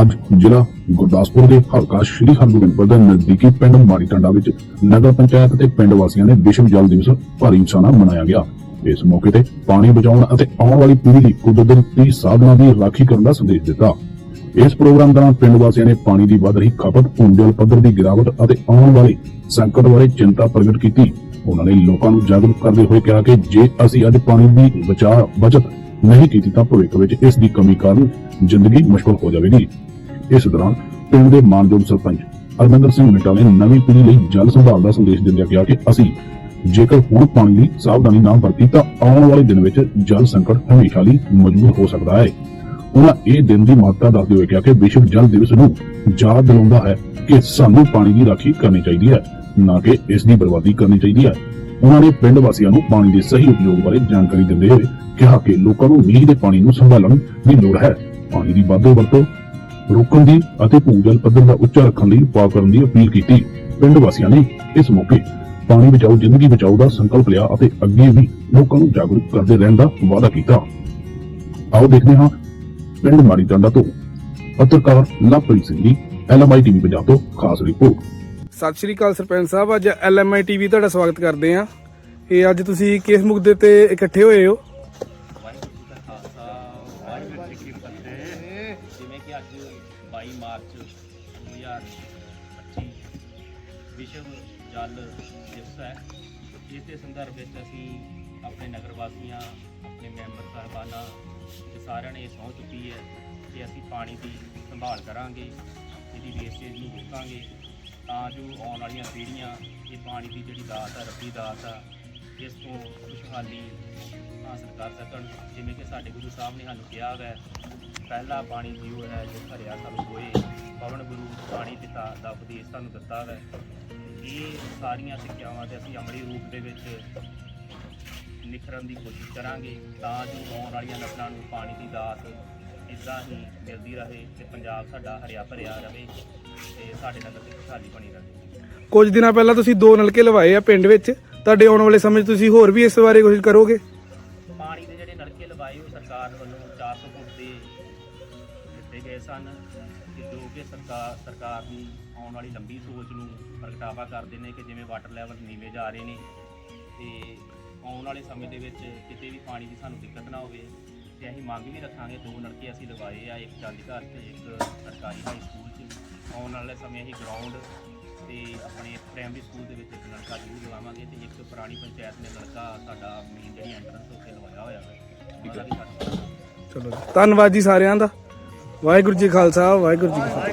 ਅੱਜ ਜ਼ਿਲ੍ਹਾ ਗੁਰਦਾਸਪੁਰ ਦੇ ਹਲਕਾ ਸ਼੍ਰੀ ਹਰਗੋਬਿੰਦਪੁਰ ਦੇ ਨਜ਼ਦੀਕੀ ਪਿੰਡ ਮਾੜੀ ਟੰਡਾ ਵਿੱਚ ਨਗਰ ਪੰਚਾਇਤ ਅਤੇ ਪਿੰਡ ਵਾਸੀਆਂ ਨੇ ਵਿਸ਼ਵ ਜਲ ਦਿਵਸ ਭਾਰੀ ਉਤਸ਼ਾਹ ਨਾਲ ਮਨਾਇਆ ਗਿਆ। ਇਸ ਮੌਕੇ ਤੇ ਪਾਣੀ ਬਚਾਉਣ ਅਤੇ ਆਉਣ ਵਾਲੀ ਪੀੜ੍ਹੀ ਲਈ ਕੁਦਰਤੀ ਸਾਧਨਾਂ ਦੀ ਰਾਖੀ ਕਰਨ ਦਾ ਸੰਦੇਸ਼ ਦਿੱਤਾ। ਇਸ ਪ੍ਰੋਗਰਾਮ ਦੌਰਾਨ ਪਿੰਡ ਵਾਸੀਆਂ ਨੇ ਪਾਣੀ ਦੀ ਵੱਧ ਰਹੀ ਖਪਤ ਭੂਜਲ ਪੱਧਰ ਦੀ ਗਿਰਾਵਟ ਅਤੇ ਆਉਣ ਵਾਲੇ ਸੰਕਟ ਬਾਰੇ ਚਿੰਤਾ ਪ੍ਰਗਟ ਕੀਤੀ। ਉਹਨਾਂ ਨੇ ਲੋਕਾਂ ਨੂੰ ਜਾਗਰੂਕ ਕਰਦੇ ਹੋਏ ਕਿਹਾ ਕਿ ਜੇ ਅਸੀਂ ਅੱਜ ਪਾਣੀ ਦੀ ਬਚਾਅ, ਬਚਤ ਨਹੀਂ ਕੀਤੀ ਤਾਂ ਭਵਿੱਖ ਵਿੱਚ ਇਸ ਦੀ ਕਮੀ ਕਾਰਨ ਜ਼ਿੰਦਗੀ ਮੁਸ਼ਕਲ ਹੋ ਜਾਵੇਗੀ। ਇਸ ਦੌਰਾਨ ਪਿੰਡ ਦੇ ਮਾਨਯੋਗ ਸਰਪੰਚ ਅਰਵਿੰਦਰ ਸਿੰਘ ਮਿੱਟਾ ਨੇ ਨਵੀਂ ਪੀੜ੍ਹੀ ਲਈ ਜਲ ਸੰਭਾਲ ਦਾ ਸੰਦੇਸ਼ ਦਿੰਦਿਆਂ ਕਿਹਾ ਕਿ ਅਸੀਂ ਜੇਕਰ ਹੁਣ ਪਾਣੀ ਦੀ ਸਾਵਧਾਨੀ ਨਾ ਵਰਤੀ ਤਾਂ ਆਉਣ ਵਾਲੇ ਦਿਨ ਵਿੱਚ ਜਲ ਸੰਕਟ ਹਮੇਸ਼ਾ ਲਈ ਮੌਜੂਦ ਹੋ ਸਕਦਾ ਹੈ। ਉਹਨਾਂ ਇਹ ਦਿਨ ਦੀ ਮਹੱਤਤਾ ਦੱਸਦੇ ਹੋਏ ਕਿਹਾ ਕਿ ਵਿਸ਼ਵ ਜਲ ਦਿਵਸ ਨੂੰ ਯਾਦ ਦਿਲਾਉਂਦਾ ਹੈ ਕਿ ਸਾਨੂੰ ਪਾਣੀ ਦੀ ਰਾਖੀ ਕਰਨੀ ਚਾਹੀਦੀ ਹੈ, ਨਾ ਕਿ ਇਸ ਦੀ ਬਰਬਾਦੀ ਕਰਨੀ ਚਾਹੀਦੀ ਹੈ। ਉਹਨਾਂ ਨੇ ਪਿੰਡ ਵਾਸੀਆਂ ਨੂੰ ਪਾਣੀ ਦੇ ਸਹੀ ਉਪਯੋਗ ਬਾਰੇ ਜਾਣਕਾਰੀ ਦਿੰਦੇ ਹੋਏ ਕਿਹਾ ਕਿ ਲੋਕਾਂ ਨੂੰ ਮੀਂਹ ਦੇ ਪਾਣੀ ਨੂੰ ਸੰਭਾਲਣ ਦੀ ਲੋੜ ਹੈ। ਪਾਣੀ ਦੀ ਵਾਧੂ ਵਰਤੋਂ ਰੋਕਣ ਦੀ ਅਤੇ ਭੂਜਲ ਪੱਧਰ ਦਾ ਉੱਚਾ ਰੱਖਣ ਲਈ ਉਪਾਅ ਕਰਨ ਦੀ ਅਪੀਲ ਕੀਤੀ। ਪਿੰਡ ਵਾਸੀਆਂ ਨੇ ਇਸ ਮੌਕੇ ਪਾਣੀ ਬਚਾਓ, ਜ਼ਿੰਦਗੀ ਬਚਾਓ ਦਾ ਸੰਕਲਪ ਲਿਆ ਅਤੇ ਅੱਗੇ ਵੀ ਲੋਕਾਂ ਨੂੰ ਜਾਗਰੂਕ ਕਰਦੇ ਰਹਿਣ ਦਾ ਵਾਅਦਾ ਕੀਤਾ। ਆਓ ਦੇਖਦੇ ਹਾਂ ਪਿੰਡ ਮਾੜੀ ਟਾਂਡਾ ਤੋਂ ਪੱਤਰਕਾਰ ਲਵਪ੍ਰੀਤ ਸਿੰਘ ਦੀ ਐਲਐਮਆਈ ਟੀਵੀ ਪੰਜਾਬ ਤੋਂ ਖਾਸ ਰਿਪੋਰਟ। ਸਤਿ ਸ਼੍ਰੀ ਅਕਾਲ ਸਰਪੰਚ ਸਾਹਿਬ, ਅੱਜ ਐਲਐਮਆਈ ਟੀਵੀ ਤੁਹਾਡਾ ਸਵਾਗਤ ਕਰਦੇ ਆ ਇਹ ਅੱਜ ਤੁਸੀਂ ਕਿਸ ਮੁੱਦੇ ਤੇ ਇਕੱਠੇ ਹੋਏ ਹੋ? ਜੀ ਕੀ ਫਤਿਹ ਜਿਵੇਂ ਕਿ ਅੱਜ 22 ਮਾਰਚ 2025 ਵਿਸ਼ਵ ਜਲ ਦਿਵਸ ਹੈ। ਇਸ ਦੇ ਸੰਦਰਭ ਵਿੱਚ ਅਸੀਂ ਆਪਣੇ ਨਗਰ ਵਾਸੀਆਂ ਆਪਣੇ ਮੈਂਬਰ ਸਾਹਿਬਾਨਾਂ ਤੇ ਸਾਰਿਆਂ ਨੇ ਇਹ ਸਹੁੰ ਚੁੱਕੀ ਹੈ ਕਿ ਅਸੀਂ ਪਾਣੀ ਦੀ ਸੰਭਾਲ ਕਰਾਂਗੇ, ਇਹਦੀ ਵੇਸਟੇਜ ਨੂੰ ਰੋਕਾਂਗੇ ਤਾਂ ਜੋ ਆਉਣ ਵਾਲੀਆਂ ਪੀੜ੍ਹੀਆਂ ਇਹ ਪਾਣੀ ਦੀ ਜਿਹੜੀ ਦਾਤ ਆ, ਰੱਬੀ ਦਾਤ ਆ ਜਿਸ ਤੋਂ ਖੁਸ਼ਹਾਲੀ ਹਾਸਲ ਕਰ ਸਕਣ। ਜਿਵੇਂ ਕਿ ਸਾਡੇ ਗੁਰੂ ਸਾਹਿਬ ਨੇ ਸਾਨੂੰ ਕਿਹਾ ਹੈ ਪਹਿਲਾ ਪਾਣੀ ਜੀਵ ਹੈ, ਜੋ ਭਰਿਆ ਸਭ ਕੋਏ ਪਵਨ ਗੁਰੂ ਪਾਣੀ ਪਿਤਾ ਦਾ ਉਪਦੇਸ਼ ਸਾਨੂੰ ਦਿੱਤਾ ਹੈ ਇਹ ਸਾਰੀਆਂ ਸਿੱਖਿਆਵਾਂ ਤੇ ਅਸੀਂ ਅਮਲੀ ਰੂਪ ਦੇ ਵਿੱਚ ਨਿਖਰਨ ਦੀ ਕੋਸ਼ਿਸ਼ ਕਰਾਂਗੇ ਤਾਂ ਜੋ ਆਉਣ ਵਾਲੀਆਂ ਨਸਲਾਂ ਨੂੰ ਪਾਣੀ ਦੀ ਦਾਤ ਇਦਾਂ ਹੀ ਮਿਲਦੀ ਰਹੇ ਤੇ ਪੰਜਾਬ ਸਾਡਾ ਹਰਿਆ ਭਰਿਆ ਰਹੇ ਤੇ ਸਾਡੇ ਨਗਰ ਦੀ ਖੁਸ਼ਹਾਲੀ ਬਣੀ ਰਹੇ। ਕੁਝ ਦਿਨਾਂ ਪਹਿਲਾਂ ਤੁਸੀਂ ਦੋ ਨਲਕੇ ਲਵਾਏ ਆ ਪਿੰਡ ਵਿੱਚ। ਤੁਹਾਡੇ ਆਉਣ ਵਾਲੇ ਸਮੇਂ 'ਚ ਤੁਸੀਂ ਹੋਰ ਵੀ ਇਸ ਬਾਰੇ ਕੁਝ ਕਰੋਗੇ? ਪਾਣੀ ਦੇ ਜਿਹੜੇ ਨਲਕੇ ਲਵਾਏ ਉਹ ਸਰਕਾਰ ਵੱਲੋਂ 400 ਫੁੱਟ ਦੇ ਦਿੱਤੇ ਗਏ ਸਨ, ਕਿ ਜੋ ਕਿ ਸਰਕਾਰ ਸਰਕਾਰ ਦੀ ਆਉਣ ਵਾਲੀ ਲੰਬੀ ਸੋਚ ਨੂੰ ਪ੍ਰਗਟਾਵਾ ਕਰਦੇ ਨੇ ਕਿ ਜਿਵੇਂ ਵਾਟਰ ਲੈਵਲ ਨੀਵੇਂ ਜਾ ਰਹੇ ਨੇ, ਤੇ ਆਉਣ ਵਾਲੇ ਸਮੇਂ ਦੇ ਵਿੱਚ ਕਿਤੇ ਵੀ ਪਾਣੀ ਦੀ ਸਾਨੂੰ ਦਿੱਕਤ ਨਾ ਹੋਵੇ, ਤੇ ਅਸੀਂ ਮੰਗ ਵੀ ਰੱਖਾਂਗੇ ਦੋ ਨਲਕੇ ਅਸੀਂ ਲਵਾਏ ਆ, ਇੱਕ ਚੰਦ ਘਰ ਤੇ ਇੱਕ ਸਰਕਾਰੀ ਹਾਈ ਸਕੂਲ 'ਚ। ਆਉਣ ਵਾਲੇ ਸਮੇਂ ਅਸੀਂ ਗਰਾਊਂਡ ਤੇ ਆਪਣੇ ਪ੍ਰਾਇਮਰੀ ਸਕੂਲ ਦੇ ਵਿੱਚ ਇੱਕ ਨਲਕਾ ਜ਼ਰੂਰ ਲਵਾਵਾਂਗੇ ਤੇ ਇੱਕ ਪੁਰਾਣੀ ਪੰਚਾਇਤ ਨੇ ਨਲਕਾ ਸਾਡਾ ਮੇਨ ਜਿਹੜੀ ਐਂਟਰੈਂਸ ਉੱਤੇ ਲਵਾਇਆ ਹੋਇਆ ਹੈ। ਉਹਦਾ ਵੀ ਸਾਡਾ ਚਲੋ ਜੀ। ਧੰਨਵਾਦ ਜੀ ਸਾਰਿਆਂ ਦਾ। ਵਾਹਿਗੁਰੂ ਜੀ ਖਾਲਸਾ ਵਾਹਿਗੁਰੂ ਜੀ ਕੀ ਫਤਿਹ।